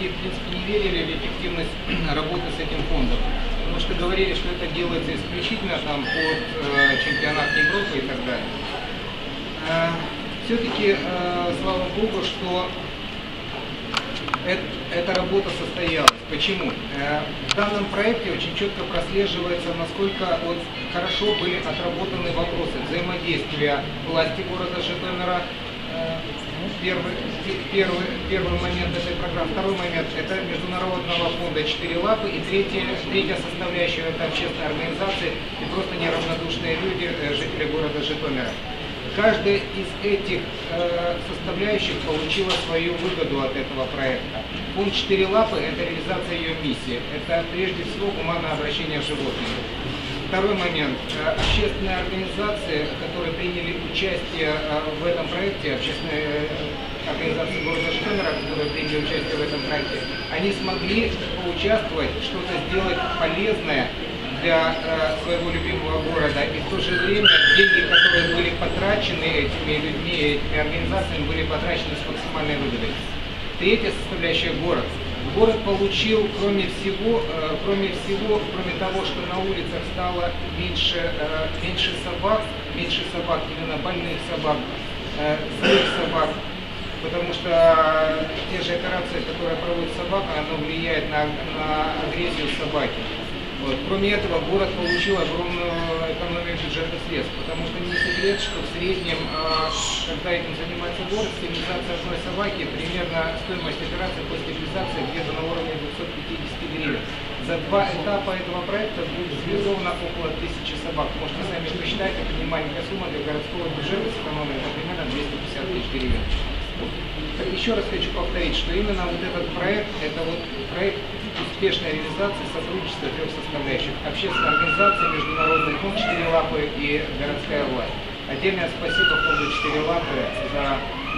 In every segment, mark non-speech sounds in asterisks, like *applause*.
многие, в принципе, не верили в эффективность *clears throat* работы с этим фондом. Потому что говорили, что это делается исключительно там, под э, чемпионат Европы и так далее. Все-таки, слава богу, что эт- эта работа состоялась. Почему? Э, В данном проекте очень четко прослеживается, насколько вот хорошо были отработаны вопросы взаимодействия власти города Житомира. Э, Первый, пе- первый, первый момент этой программы. Второй момент – это Международного фонда «Четыре лапы». И третья, третья составляющая – это общественные организации и просто неравнодушные люди, э, жители города Житомира. Каждая из этих э, составляющих получила свою выгоду от этого проекта. Фонд «Четыре лапы» – это реализация ее миссии. Это прежде всего гуманное обращение с животными. Второй момент. Э, Общественные организации, которые приняли участие э, в этом проекте, общественные э, организации города Житомира, которые приняли участие в этом проекте, они смогли поучаствовать, что-то сделать полезное для своего любимого города. И в то же время деньги, которые были потрачены этими людьми, этими организациями, были потрачены с максимальной выгодой. Третья составляющая – город. Город получил, кроме всего, э, кроме всего, кроме того, что на улицах стало меньше, э, меньше собак, меньше собак, именно больных собак, э, злых собак, потому что те же операции, которые проводит собака, оно влияет на, на агрессию собаки. Вот. Кроме этого, город получил огромную экономию бюджетных средств, потому что не секрет, что в среднем, а, когда этим занимается город, стерилизация одной собаки, примерно стоимость операции по стерилизации где-то на уровне 250 гривен. За два этапа этого проекта будет стерилизовано около тысячи собак. Можете сами посчитать, это не маленькая сумма для городского бюджета это примерно 250 тысяч гривен. Еще раз хочу повторить, что именно вот этот проект, это вот проект успешной реализации сотрудничества трех составляющих. Общественная организация, Международный фонд «Четыре лапы» и городская власть. Отдельное спасибо фонду «Четыре лапы» за,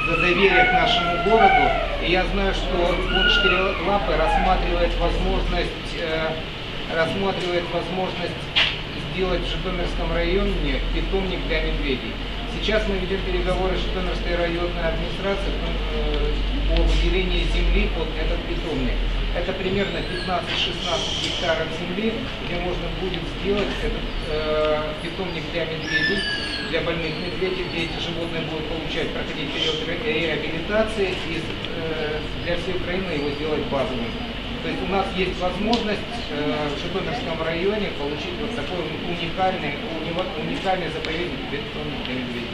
за доверие к нашему городу. И я знаю, что фонд «Четыре лапы» рассматривает возможность, э, рассматривает возможность сделать в Житомирском районе питомник для медведей. Сейчас мы ведем переговоры с Житомирской районной администрацией э, по выделению земли под этот питомник. Это примерно 15-16 гектаров земли, где можно будет сделать этот э, питомник для медведей, для больных медведей, где эти животные будут получать, проходить период ре- реабилитации и э, для всей Украины его сделать базовым. То есть у нас есть возможность э, в Житомирском районе получить вот такой уникальный, уникальный заповедник для медведей.